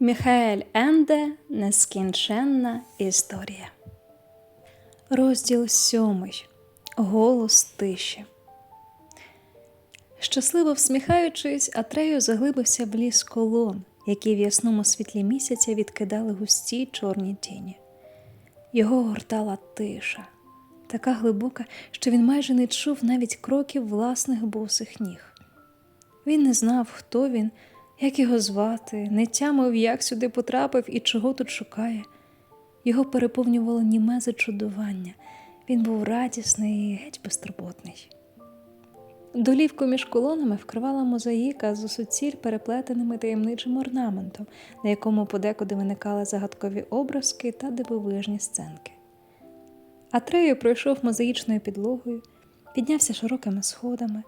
Міхаель Енде Нескінченна історія. Розділ сьомий. Голос тиші. Щасливо всміхаючись, Атрею заглибився в ліс колон, які в ясному світлі місяця відкидали густі чорні тіні. Його гортала тиша, така глибока, що він майже не чув навіть кроків власних босих ніг. Він не знав, хто він, як його звати, не тямив, як сюди потрапив і чого тут шукає. Його переповнювало німе зачудування. Він був радісний і геть безтурботний. Долівку між колонами вкривала мозаїка з усуціль переплетеними таємничим орнаментом, на якому подекуди виникали загадкові образки та дивовижні сценки. Атрею пройшов мозаїчною підлогою, піднявся широкими сходами,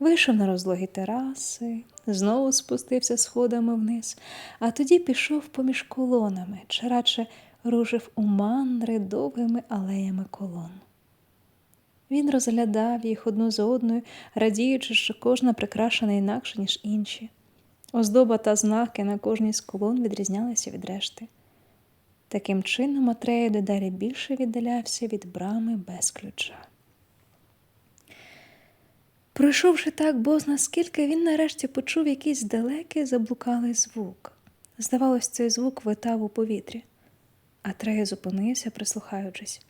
вийшов на розлогі тераси, знову спустився сходами вниз, а тоді пішов поміж колонами, чи радше рушив у мандри довгими алеями колон. Він розглядав їх одну за одною, радіючи, що кожна прикрашена інакше, ніж інші. Оздоба та знаки на кожній з колон відрізнялися від решти. Таким чином, Атрея дедалі більше віддалявся від брами без ключа. Пройшовши так бозна скільки, він нарешті почув якийсь далекий заблукалий звук. Здавалось, цей звук витав у повітрі. Атрея зупинився, прислухаючись.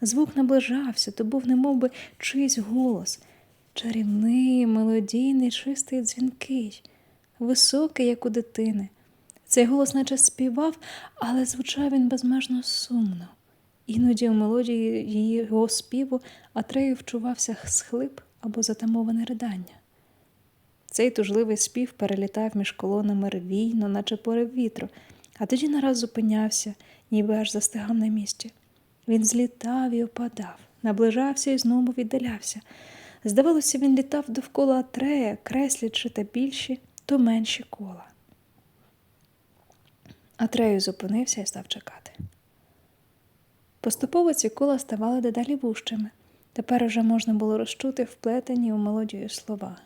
Звук наближався, то був немов би чийсь голос, чарівний, мелодійний, чистий, дзвінкий, високий, як у дитини. Цей голос наче співав, але звучав він безмежно сумно. Іноді у мелодії його співу Атрею вчувався схлип або затамоване ридання. Цей тужливий спів перелітав між колонами рвійно, наче порив вітру, а тоді нараз зупинявся, ніби аж застигав на місці. Він злітав і опадав, наближався і знову віддалявся. Здавалося, він літав довкола Атрея, креслячи та більші, то менші кола. Атрею зупинився і став чекати. Поступово ці кола ставали дедалі вужчими. Тепер уже можна було розчути вплетені у мелодію слова.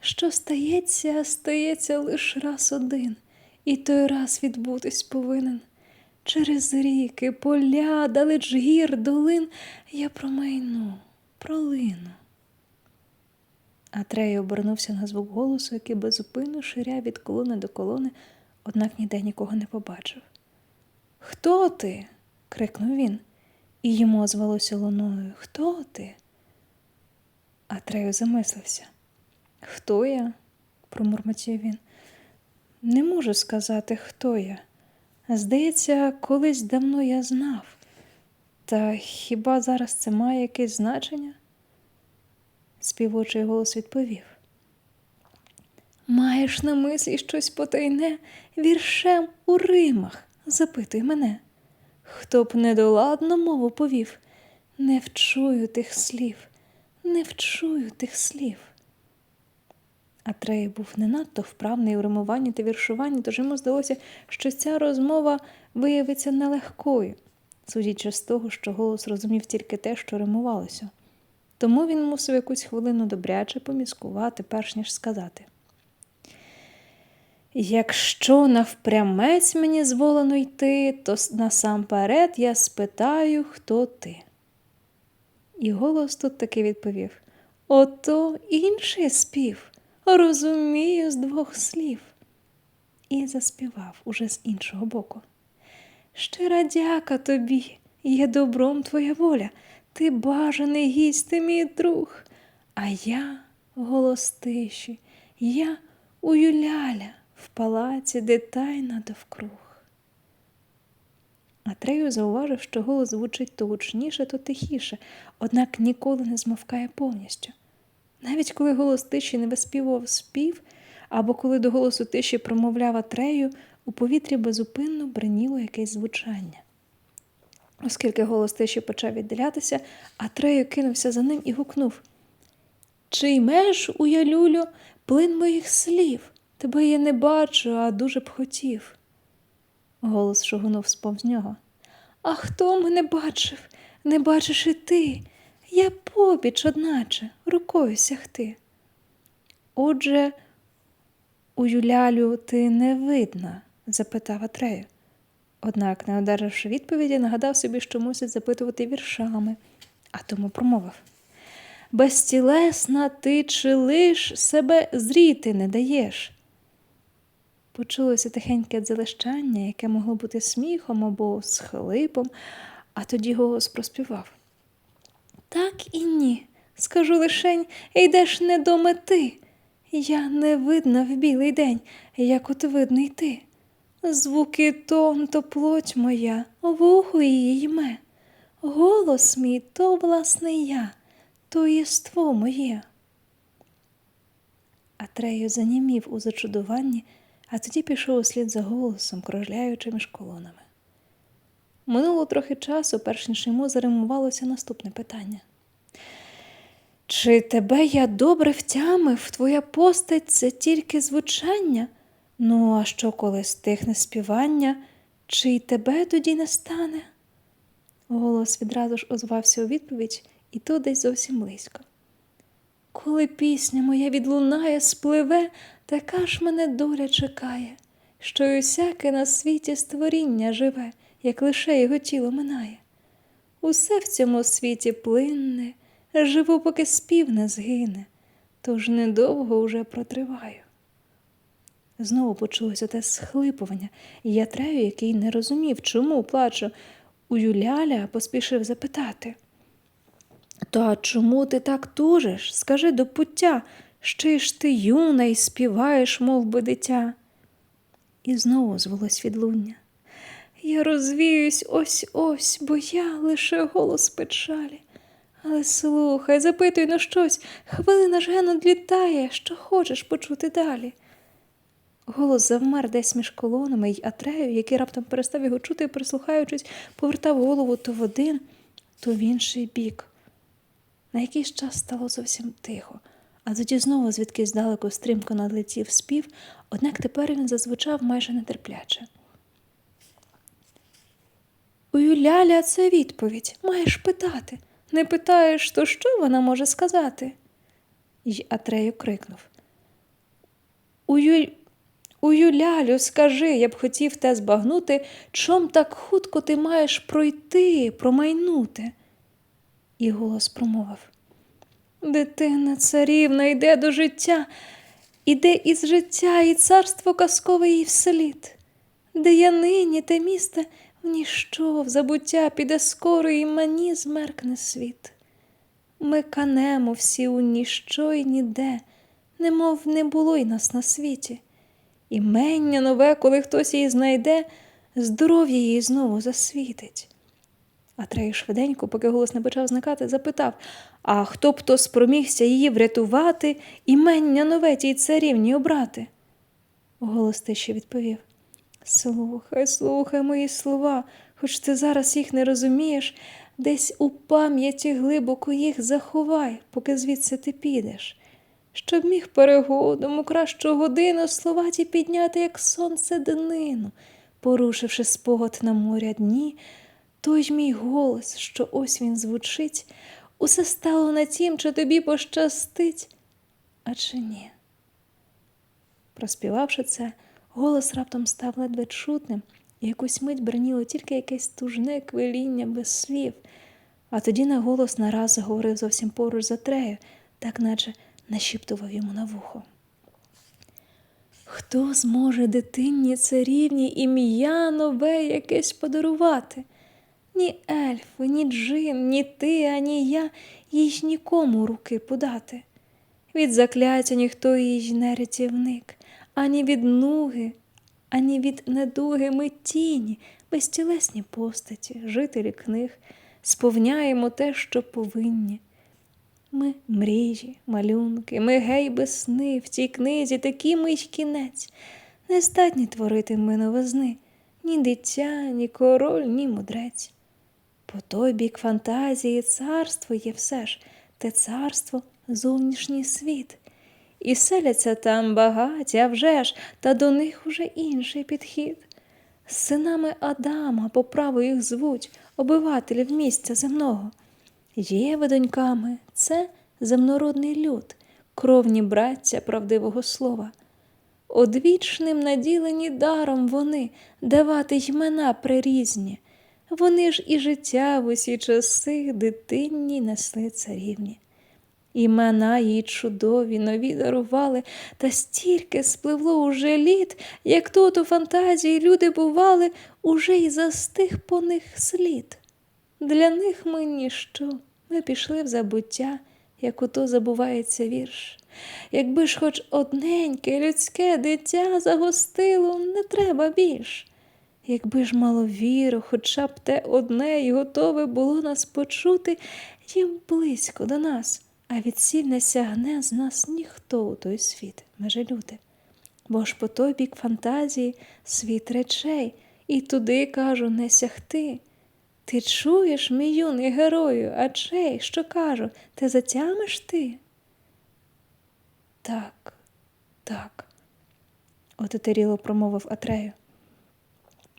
Що стається, стається лише раз один, і той раз відбутись повинен. Через ріки, поля, далеч гір, долин я промайну, пролину. Атрей обернувся на звук голосу, який безупинно ширяв від колони до колони, однак ніде нікого не побачив. Хто ти? крикнув він, і йому озвалося луною. Хто ти? Атрею замислився. Хто я? промурмотів він. Не можу сказати, хто я. Здається, колись давно я знав. Та хіба зараз це має якесь значення? Співочий голос відповів. Маєш на мислі щось потайне віршем у римах, запитуй мене. Хто б недоладно мову повів, не вчую тих слів, не вчую тих слів. Атрей був не надто вправний у римуванні та віршуванні, тож йому здалося, що ця розмова виявиться нелегкою, судячи з того, що голос розумів тільки те, що римувалося. Тому він мусив якусь хвилину добряче поміскувати, перш ніж сказати. Якщо навпрямець мені зволено йти, то насамперед я спитаю, хто ти. І голос тут таки відповів Ото інший спів розумію з двох слів. І заспівав уже з іншого боку. Щира дяка тобі, є добром твоя воля, ти бажаний гість, ти мій друг. А я голос тиші, я у Юляля в палаці, де тайна довкруг. Атрею зауважив, що голос звучить то гучніше, то тихіше, однак ніколи не змовкає повністю. Навіть коли голос тиші не виспівував спів, або коли до голосу тиші промовляв Атрею, у повітрі безупинно бриніло якесь звучання. Оскільки голос тиші почав віддалятися, Атрею кинувся за ним і гукнув Чи ймеш у ялюлю плин моїх слів? Тебе я не бачу, а дуже б хотів. Голос шугнув сповз нього. А хто мене бачив? Не бачиш і ти. Я побіч, одначе, рукою сягти. Отже, У Юлялю ти не видна? запитав Атрею. Однак, не одержавши відповіді, нагадав собі, що мусить запитувати віршами, а тому промовив. Безтілесна ти чи лиш себе зріти не даєш. Почулося тихеньке дзелещання, яке могло бути сміхом або схлипом, а тоді голос проспівав. Так і ні. Скажу лишень, йдеш не до мети. Я не видна в білий день, як от видний ти. Звуки тон, то плоть моя, вухо її йме. Голос мій то власне я, то єство моє. Атрею занімів у зачудуванні, а тоді пішов услід за голосом, кружляючи між колонами. Минуло трохи часу, перш ніж йому заримувалося наступне питання. Чи тебе я добре втямив, твоя постать це тільки звучання? Ну, а що, коли стихне співання, чи й тебе тоді не стане? Голос відразу ж озвався у відповідь, і то десь зовсім близько. Коли пісня моя відлунає, спливе, така ж мене доля чекає, що й усяке на світі створіння живе, як лише його тіло минає. Усе в цьому світі плинне, живу, поки спів не згине, тож недовго уже протриваю. Знову почулося те схлипування, і я трею, який не розумів, чому плачу. У Юляля поспішив запитати. Та чому ти так тужиш? Скажи до пуття, ще ж ти юна й співаєш, мов би дитя. І знову звелось відлуння. Я розвіюсь ось ось, бо я лише голос печалі. Але слухай, запитуй на щось, хвилина ж ген одлітає, що хочеш почути далі. Голос завмер десь між колонами й Атрею, який раптом перестав його чути, прислухаючись, повертав голову то в один, то в інший бік. На якийсь час стало зовсім тихо, а тоді знову звідки здалеку стрімко надлетів спів, однак тепер він зазвучав майже нетерпляче. У Юляля це відповідь. Маєш питати. Не питаєш, то що вона може сказати? й Атрею крикнув. У, Ю... У скажи, я б хотів те збагнути, чом так хутко ти маєш пройти, промайнути. І голос промовив. Дитина царівна йде до життя, іде із життя, і царство казкове їй вслід. Де я нині, те місце в ніщо, в забуття піде скоро, і мені змеркне світ. Ми канемо всі у ніщо й ніде, немов не було й нас на світі. Імення нове, коли хтось її знайде, здоров'я її знову засвітить. А Трей швиденько, поки голос не почав зникати, запитав а хто б то спромігся її врятувати, імення нове тій царівні обрати? Голос тиші відповів Слухай, слухай мої слова, хоч ти зараз їх не розумієш, десь у пам'яті глибоко їх заховай, поки звідси ти підеш щоб міг перегодом у кращу годину слова ті підняти, як сонце днину, порушивши спогад на моря дні, той ж мій голос, що ось він звучить, усе стало на тім, чи тобі пощастить, а чи ні. Проспівавши це, голос раптом став ледве чутним, і якусь мить браніло тільки якесь тужне квиління без слів, а тоді на голос нараз говорив зовсім поруч за трею, так наче нашіптував йому на вухо. Хто зможе дитині царівні ім'я нове якесь подарувати? Ні ельфи, ні джин, ні ти, ані я їй ж нікому руки подати. Від закляття ніхто їй не рятівник, ані від нуги, ані від недуги ми тіні, безтілесні постаті, жителі книг, сповняємо те, що повинні. Ми мрії, малюнки, ми гейби сни в цій книзі такі ми й кінець. Не здатні творити ми новизни, ні дитя, ні король, ні мудрець. По той бік фантазії царство є все ж, те царство зовнішній світ. І селяться там багаті, а вже ж, та до них уже інший підхід. Синами Адама по праву їх звуть, обивателів місця земного. Є ви доньками, це земнородний люд, кровні браття правдивого слова. Одвічним наділені даром вони давати ймена прирізні. Вони ж і життя в усі часи дитинні несли царівні. Імена їй чудові, нові дарували, та стільки спливло уже літ, як тут у фантазії люди бували, уже й застиг по них слід. Для них ми ніщо, ми пішли в забуття, як ото забувається вірш. Якби ж хоч одненьке людське дитя загостило, не треба більш. Якби ж мало віру, хоча б те одне й готове було нас почути, їм близько до нас, а відсіль не сягне з нас ніхто у той світ, ми же люди. Бо ж по той бік фантазії світ речей, і туди, кажу, не сягти. Ти чуєш, мій юний герою, а чей, що кажу, ти затямиш ти? Так, так, отетеріло промовив Атрею.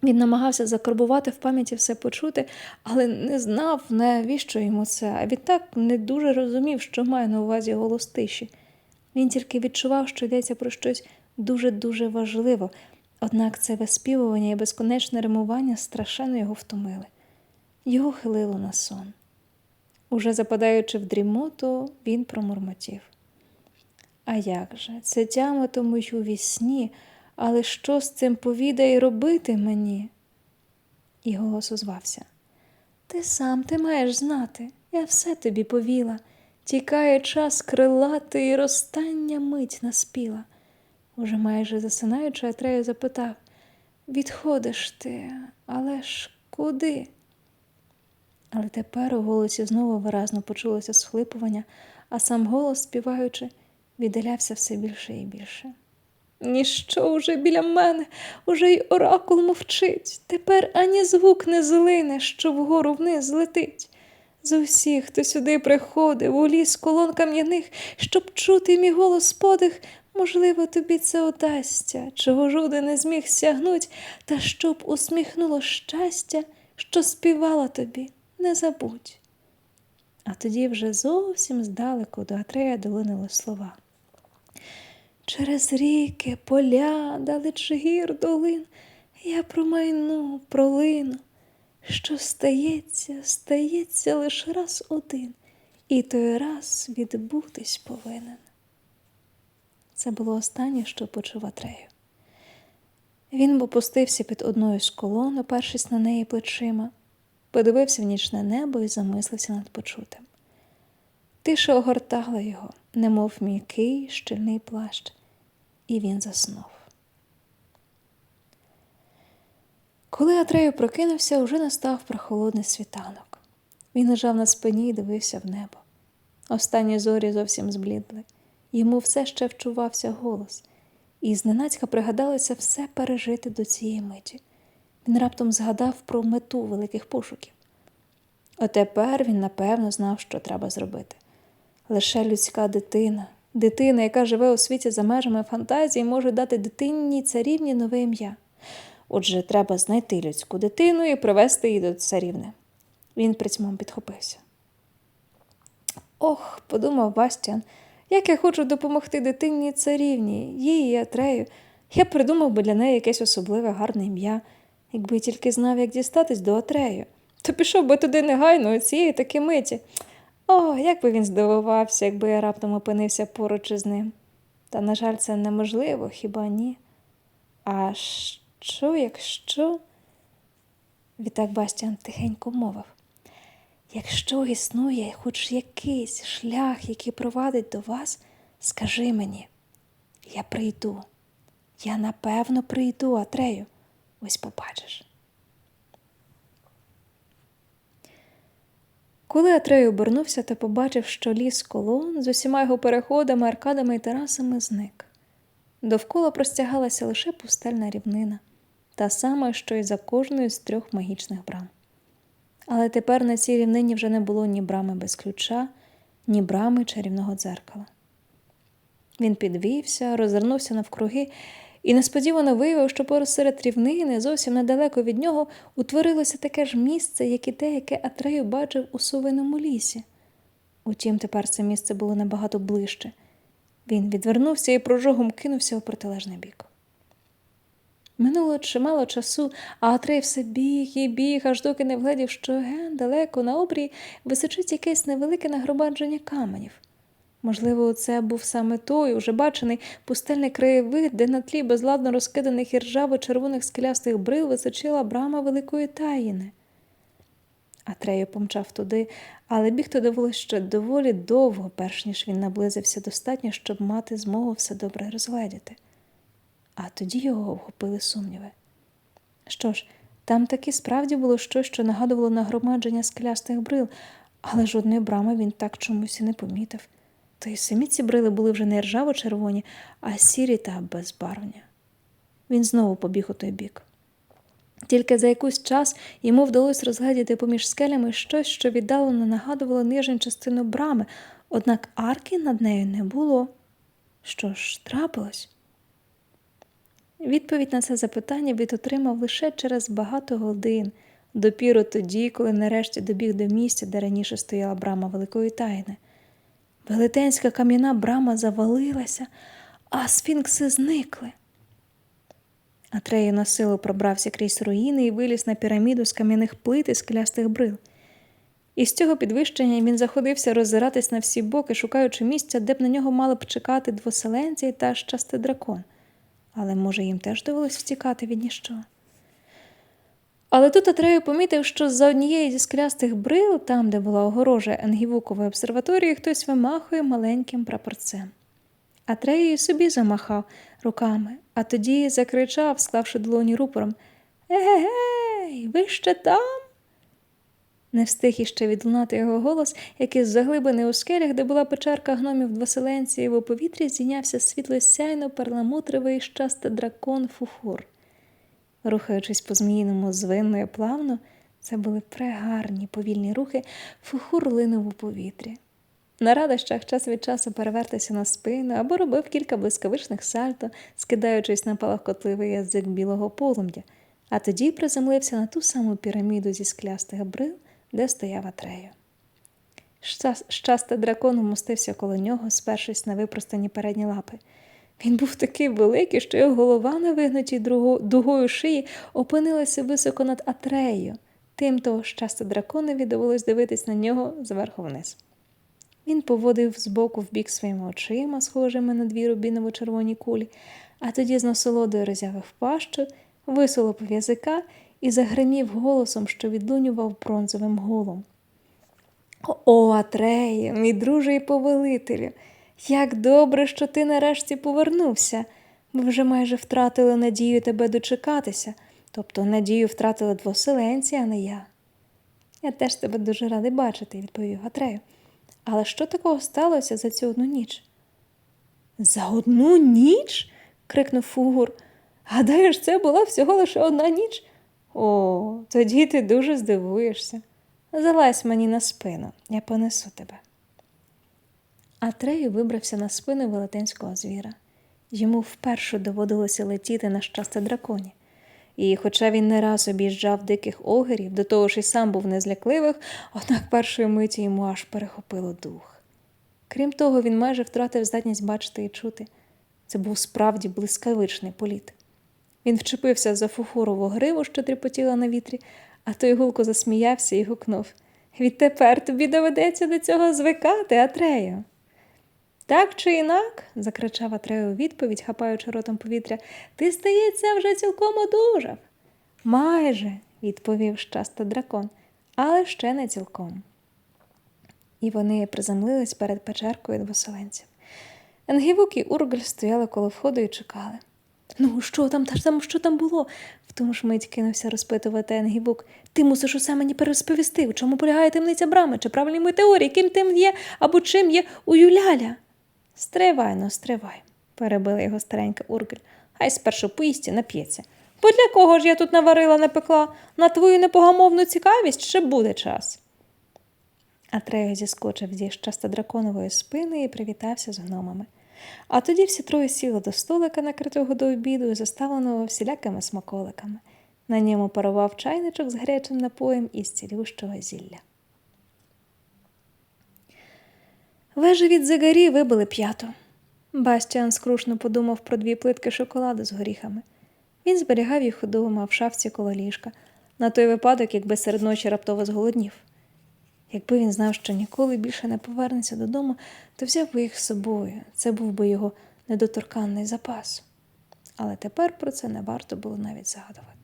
Він намагався закарбувати в пам'яті все почути, але не знав, навіщо йому це, а відтак не дуже розумів, що має на увазі голос тиші. Він тільки відчував, що йдеться про щось дуже-дуже важливе, однак це виспівування і безконечне римування страшенно його втомили. Його хилило на сон. Уже западаючи в дрімоту, він промурмотів. А як же, це тямитиму й у вісні, але що з цим повідай робити мені? І голос озвався. Ти сам ти маєш знати, я все тобі повіла. Тікає час крилати і розстання мить наспіла. Уже майже засинаючи, Атрею запитав Відходиш ти, але ж куди? Але тепер у голосі знову виразно почулося схлипування, а сам голос, співаючи, віддалявся все більше і більше. Ніщо уже біля мене, уже й оракул мовчить. Тепер ані звук не злине, що вгору вниз летить. З усіх, хто сюди приходив, у ліс колон кам'яних, щоб чути мій голос подих, можливо, тобі це удасться, чого жуди не зміг сягнуть, та щоб усміхнуло щастя, що співала тобі, не забудь. А тоді вже зовсім здалеку до Атрея долинили слова. Через ріки, поля, далеч гір долин, я промайну, пролину. Що стається, стається лише раз один, і той раз відбутись повинен. Це було останнє, що почув Атрею. Він опустився під одною з колон, опершись на неї плечима, подивився в нічне небо і замислився над почутим. Тиша огортала його, немов м'який щільний плащ, і він заснув. Коли Атрею прокинувся, уже настав прохолодний світанок. Він лежав на спині і дивився в небо. Останні зорі зовсім зблідли. Йому все ще вчувався голос, і зненацька пригадалося все пережити до цієї миті. Він раптом згадав про мету великих пошуків. Отепер він напевно знав, що треба зробити. Лише людська дитина, дитина, яка живе у світі за межами фантазії, може дати дитині царівні нове ім'я. Отже, треба знайти людську дитину і привести її до царівни. Він притьмом підхопився. Ох, подумав Бастіан, як я хочу допомогти дитині царівні, і Атрею. Я придумав би для неї якесь особливе гарне ім'я, якби тільки знав, як дістатись до Атрею. То пішов би туди негайно у цієї таки миті. О, як би він здивувався, якби я раптом опинився поруч із ним. Та, на жаль, це неможливо, хіба ні? А що, якщо? Відтак Бастіан тихенько мовив. Якщо існує хоч якийсь шлях, який провадить до вас, скажи мені, я прийду. Я напевно прийду, Атрею. Ось побачиш. Коли Атрей обернувся та побачив, що ліс колон з усіма його переходами, аркадами і терасами зник. Довкола простягалася лише пустельна рівнина, та сама, що й за кожною з трьох магічних брам. Але тепер на цій рівнині вже не було ні брами без ключа, ні брами чарівного дзеркала. Він підвівся, розвернувся навкруги і несподівано виявив, що посеред рівнини, зовсім недалеко від нього, утворилося таке ж місце, як і те, яке Атрею бачив у совиному лісі. Утім, тепер це місце було набагато ближче, Він відвернувся і прожогом кинувся у протилежний бік. Минуло чимало часу, а Атрей все біг і біг, аж доки не вгледів, що ген далеко на обрії височить якесь невелике нагромадження каменів. Можливо, це був саме той, уже бачений пустельний краєвид, де на тлі безладно розкиданих і ржаво-червоних скелястих брил височила брама великої таїни. Атрею помчав туди, але бігти довелося ще доволі довго, перш ніж він наблизився достатньо, щоб мати змогу все добре розгледіти. А тоді його охопили сумніви. Що ж, там таки справді було щось, що нагадувало нагромадження скелястих брил, але жодної брами він так чомусь і не помітив. Та й самі ці брили були вже не ржаво-червоні, а сірі та безбарвні. Він знову побіг у той бік. Тільки за якийсь час йому вдалося розгледіти поміж скелями щось, що віддалено нагадувало нижню частину брами, однак арки над нею не було. Що ж трапилось? Відповідь на це запитання він отримав лише через багато годин, допіру тоді, коли нарешті добіг до місця, де раніше стояла брама Великої Тайни. Велетенська кам'яна брама завалилася, а сфінкси зникли. Атрея на силу пробрався крізь руїни і виліз на піраміду з кам'яних плит і скелястих брил. Із цього підвищення він заходився роззиратись на всі боки, шукаючи місця, де б на нього мали б чекати двоселенці та щасти дракон. Але, може, їм теж довелось втікати від ніщо. Але тут Атрею помітив, що за однієї зі склястих брил, там, де була огорожа Енгівукової обсерваторії, хтось вимахує маленьким прапорцем. Атрею собі замахав руками, а тоді закричав, склавши долоні рупором Егегей, ви ще там? Не встиг іще відлунати його голос, який з заглибини у скелях, де була печерка гномів двоселенці, і в повітрі здійнявся світло сяйно перламутровий щасти дракон фуфур. Рухаючись по зміїному звинно і плавно, це були прегарні повільні рухи, фуфур линув у повітрі. На радощах час від часу перевертався на спину або робив кілька блискавичних сальто, скидаючись на палахкотливий язик білого полум'я, а тоді приземлився на ту саму піраміду зі склястих брил, де стояв Атрею. Щаста дракон умостився коло нього, спершись на випростані передні лапи. Він був такий великий, що його голова на вигнутій дугою шиї опинилася високо над Атреєю. Тим того щастя драконові довелось дивитись на нього зверху вниз. Він поводив збоку в бік своїми очима, схожими на дві рубіново-червоні кулі, а тоді з насолодою розявив пащу, висолопив язика і загримів голосом, що відлунював бронзовим гулом. О, Атреє, мій друже і повелителю, як добре, що ти нарешті повернувся. Ми вже майже втратили надію тебе дочекатися, тобто надію втратили двоселенці, а не я. Я теж тебе дуже радий бачити, відповів Атрею. Але що такого сталося за цю одну ніч? За одну ніч? крикнув Фугур. Гадаєш, це була всього лише одна ніч? О, тоді ти дуже здивуєшся. Залазь мені на спину, я понесу тебе. Атрею вибрався на спину велетенського звіра. Йому вперше доводилося летіти на щастя драконі. І, хоча він не раз об'їжджав диких огерів, до того ж і сам був незлякливих, однак першої миті йому аж перехопило дух. Крім того, він майже втратив здатність бачити і чути. Це був справді блискавичний політ. Він вчепився за фухурову гриву, що тріпотіла на вітрі, а той гулко засміявся і гукнув Відтепер тобі доведеться до цього звикати, Атрею. Так чи інак, закричав Атрею у відповідь, хапаючи ротом повітря, ти, здається, вже цілком одужав. Майже, відповів щасто дракон, але ще не цілком. І вони приземлились перед печеркою двоселенців. Енгівук і Ургль стояли коло входу і чекали. Ну, що там, та ж там, що там було? В тому ж мить кинувся розпитувати Енгібук. Ти мусиш усе мені перерозповісти, у чому полягає темниця брами, чи правильні мої теорії, ким тим є або чим є у Юляля. Стривай, ну, стривай, перебила його старенька Ургель. Хай спершу поїсті нап'ється. Бо для кого ж я тут наварила, напекла? На твою непогамовну цікавість ще буде час. Атрея зіскочив зі щаста драконової спини і привітався з гномами. А тоді всі троє сіли до столика, накритого до обіду і заставленого всілякими смаколиками. На ньому парував чайничок з гарячим напоєм із цілющого зілля. Вежі від зигарі вибили п'яту. Бастіан скрушно подумав про дві плитки шоколаду з горіхами. Він зберігав їх удома в шафці коло ліжка, на той випадок, якби серед ночі раптово зголоднів. Якби він знав, що ніколи більше не повернеться додому, то взяв би їх з собою. Це був би його недоторканний запас. Але тепер про це не варто було навіть згадувати.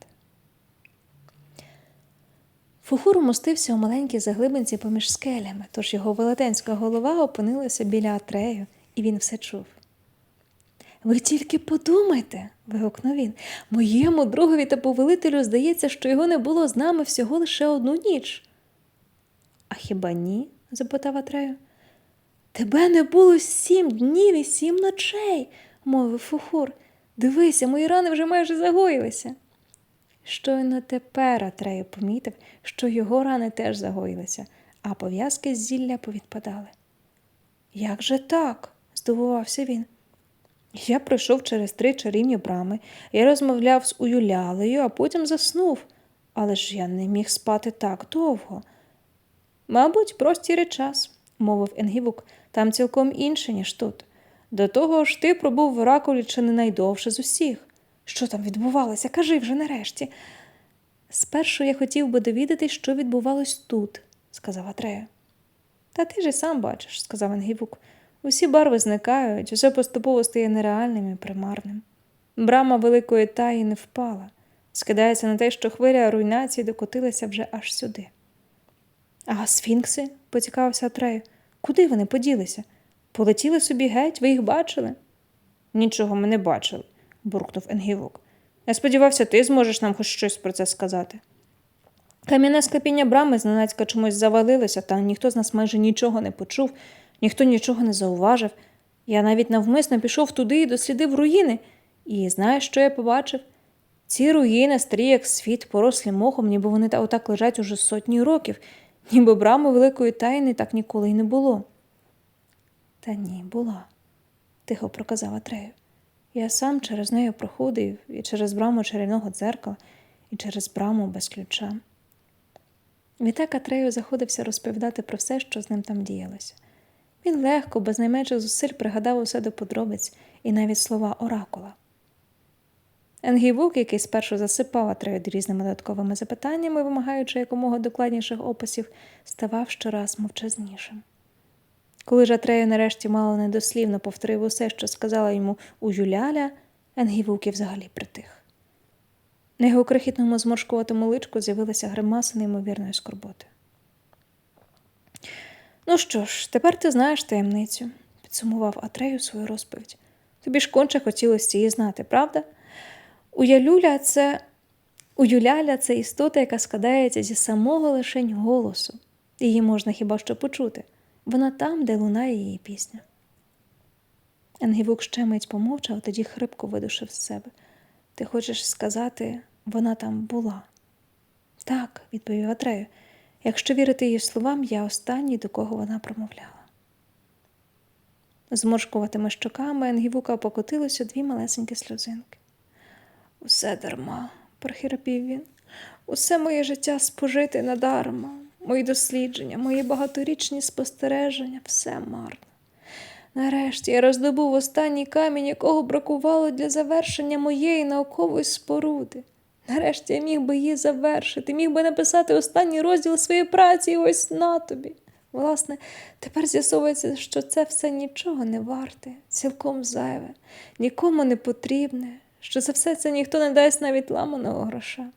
Фухур умостився у маленькій заглибинці поміж скелями, тож його велетенська голова опинилася біля Атрею, і він все чув. Ви тільки подумайте, вигукнув він. Моєму другові та повелителю здається, що його не було з нами всього лише одну ніч. А хіба ні? запитав Атрею. Тебе не було сім днів і сім ночей, мовив Фухур. Дивися, мої рани вже майже загоїлися. Щойно тепер Атрею помітив, що його рани теж загоїлися, а пов'язки з зілля повідпадали. Як же так? здивувався він. Я пройшов через три чарівні брами, я розмовляв з Уюлялею, а потім заснув, але ж я не міг спати так довго. Мабуть, простір і час, мовив Енгівук, там цілком інше, ніж тут. До того ж, ти пробув в оракулі чи не найдовше з усіх. Що там відбувалося? Кажи вже нарешті. Спершу я хотів би довідатись, що відбувалось тут, сказав Атрея. Та ти ж сам бачиш, сказав Енгівук. Усі барви зникають, усе поступово стає нереальним і примарним. Брама великої таї не впала, скидається на те, що хвиля руйнації докотилася вже аж сюди. А сфінкси, поцікавився Атрею, куди вони поділися? Полетіли собі геть, ви їх бачили? Нічого ми не бачили, буркнув Енгівук. Я сподівався, ти зможеш нам хоч щось про це сказати. Кам'яне склепіння брами зненацька чомусь завалилося, та ніхто з нас майже нічого не почув, ніхто нічого не зауважив. Я навіть навмисно пішов туди і дослідив руїни. І знаєш, що я побачив? Ці руїни старі, як світ, порослі мохом, ніби вони та отак лежать уже сотні років, ніби брами великої тайни так ніколи й не було. Та ні, була, тихо проказав Атрею. Я сам через нею проходив і через браму чарівного дзеркала, і через браму без ключа. Відтак Атрею заходився розповідати про все, що з ним там діялося. Він легко, без найменших зусиль пригадав усе до подробиць і навіть слова оракула. Енгівук, який спершу засипав Атрею різними додатковими запитаннями, вимагаючи якомога докладніших описів, ставав щораз мовчазнішим. Коли ж Атрею нарешті мало недослівно повторив усе, що сказала йому у Юляля, Енгівук і взагалі притих. На його крихітному зморшкуватому личку з'явилася гримаса неймовірної скорботи. Ну що ж, тепер ти знаєш таємницю, підсумував Атрею свою розповідь. Тобі ж конче хотілося її знати, правда? У Ялюля це у Юляля це істота, яка складається зі самого лишень голосу. Її можна хіба що почути. Вона там, де лунає її пісня. Енгівук ще мить помовчав, тоді хрипко видушив з себе. Ти хочеш сказати, вона там була? Так, відповів Атрею. Якщо вірити її словам, я останній, до кого вона промовляла. Зморшкуватими щоками Енгівука покотилося дві малесенькі сльозинки. Усе дарма, прохиропів він. Усе моє життя спожити надарма. Мої дослідження, мої багаторічні спостереження, все марно. Нарешті я роздобув останній камінь, якого бракувало для завершення моєї наукової споруди. Нарешті я міг би її завершити, міг би написати останній розділ своєї праці і ось на тобі. Власне, тепер з'ясовується, що це все нічого не варте, цілком зайве, нікому не потрібне, що за все це ніхто не дасть навіть ламаного гроша.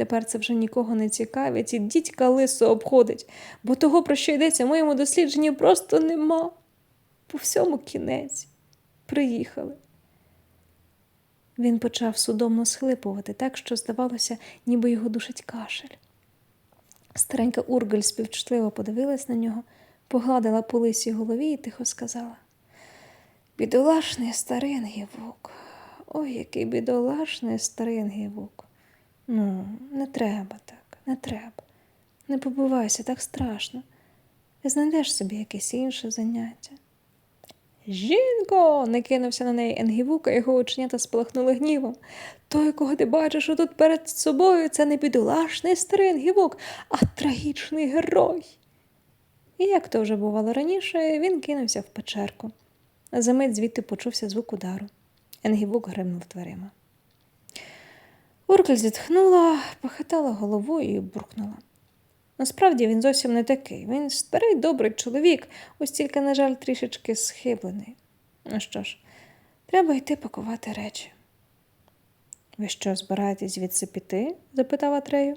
Тепер це вже нікого не цікавить і дідька лисо обходить, бо того, про що йдеться в моєму дослідженні, просто нема. По всьому кінець. Приїхали. Він почав судомно схлипувати, так що, здавалося, ніби його душить кашель. Старенька Ургель співчутливо подивилась на нього, погладила по лисій голові і тихо сказала: Бідолашний старий Ангівук, ой, який бідолашний старий Ангівук. Ну, не треба так, не треба. Не побивайся, так страшно. Знайдеш собі якесь інше заняття. Жінко. не кинувся на неї Енгівука, його оченята спалахнули гнівом. Той, кого ти бачиш отут перед собою, це не бідолашний старий Енгівук, а трагічний герой. І як то вже бувало раніше, він кинувся в печерку. За мить звідти почувся звук удару. Енгівук гримнув дверима. Уркель зітхнула, похитала головою і буркнула. Насправді він зовсім не такий. Він старий добрий чоловік, ось тільки, на жаль, трішечки схиблений. Ну що ж, треба йти пакувати речі. Ви що, збираєтесь звідси піти? запитав Атрею.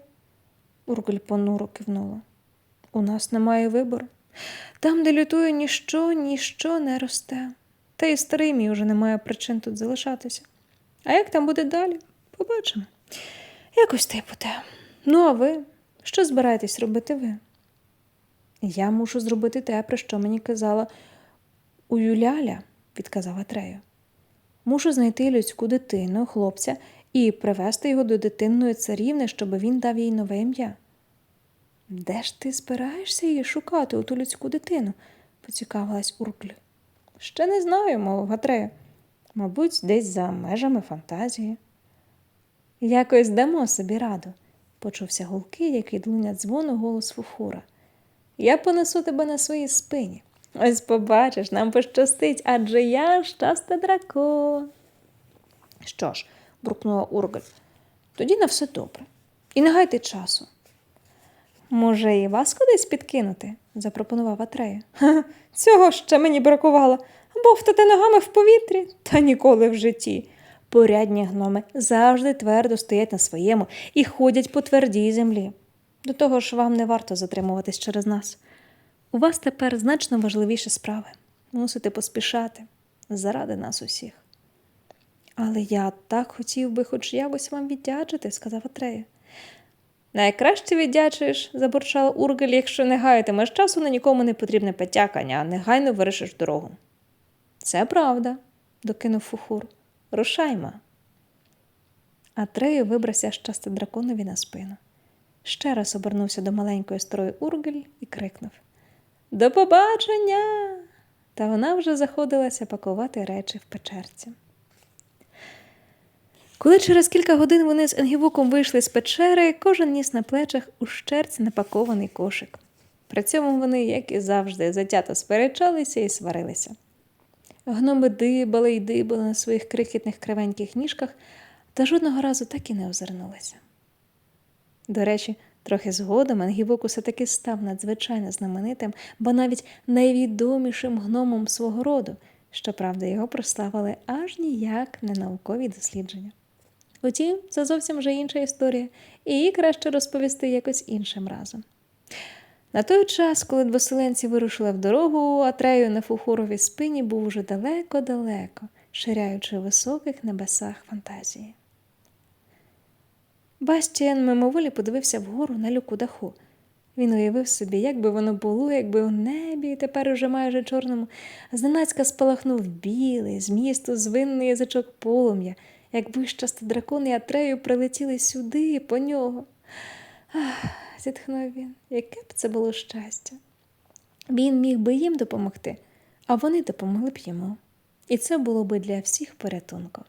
Уркель понуро кивнула. У нас немає вибору. Там, де лютує ніщо, ніщо не росте. Та й старий мій уже не має причин тут залишатися. А як там буде далі? Побачимо. Якось те буде. Ну, а ви? Що збираєтесь робити ви? Я мушу зробити те, про що мені казала у Юляля, відказала. Мушу знайти людську дитину, хлопця, і привести його до дитинної царівни, щоб він дав їй нове ім'я. Де ж ти збираєшся її шукати, оту людську дитину? поцікавилась Уркль. Ще не знаю, мовив Гатрея. Мабуть, десь за межами фантазії. Якось дамо собі раду, почувся гулки, як від дзвону голос фуфура. Я понесу тебе на своїй спині. Ось побачиш, нам пощастить, адже я щаста дракон. Що ж, буркнула Ургаль, тоді на все добре. І не гайте часу. Може, і вас кудись підкинути? запропонував Атрея. «Ха, Цього ще мені бракувало. Бовтати ногами в повітрі та ніколи в житті. Порядні гноми завжди твердо стоять на своєму і ходять по твердій землі. До того ж, вам не варто затримуватись через нас. У вас тепер значно важливіші справи. Мусите поспішати заради нас усіх. Але я так хотів би хоч якось вам віддячити, сказав Атрея. Найкраще віддячуєш, забурчала Ургель, якщо не гаятимеш часу на нікому не потрібне потякання, а негайно вирішиш дорогу. Це правда, докинув Фухур. Рушаймо. Атрею вибрався щасти драконові на спину. Ще раз обернувся до маленької старої Ургель і крикнув До побачення! Та вона вже заходилася пакувати речі в печерці. Коли через кілька годин вони з Енгівуком вийшли з печери, кожен ніс на плечах у щерці напакований кошик. При цьому вони, як і завжди, затято сперечалися і сварилися. Гноми дибали й дибали на своїх крихітних кривеньких ніжках, та жодного разу так і не озирнулися. До речі, трохи згодом Енгівук усе таки став надзвичайно знаменитим, бо навіть найвідомішим гномом свого роду, щоправда, його прославили аж ніяк не наукові дослідження. Утім, це зовсім вже інша історія, і її краще розповісти якось іншим разом. На той час, коли двоселенці вирушили в дорогу, Атрею на фухуровій спині був уже далеко-далеко, ширяючи у високих небесах фантазії. Бастіан мимоволі подивився вгору на люку даху. Він уявив собі, як би воно було, якби у небі, і тепер уже майже чорному, зненацька спалахнув білий, з місту звинний язичок полум'я, якби щасти дракон і Атрею прилетіли сюди, по нього. Ах, зітхнув він, яке б це було щастя. Він міг би їм допомогти, а вони допомогли б йому. І це було би для всіх порятунком.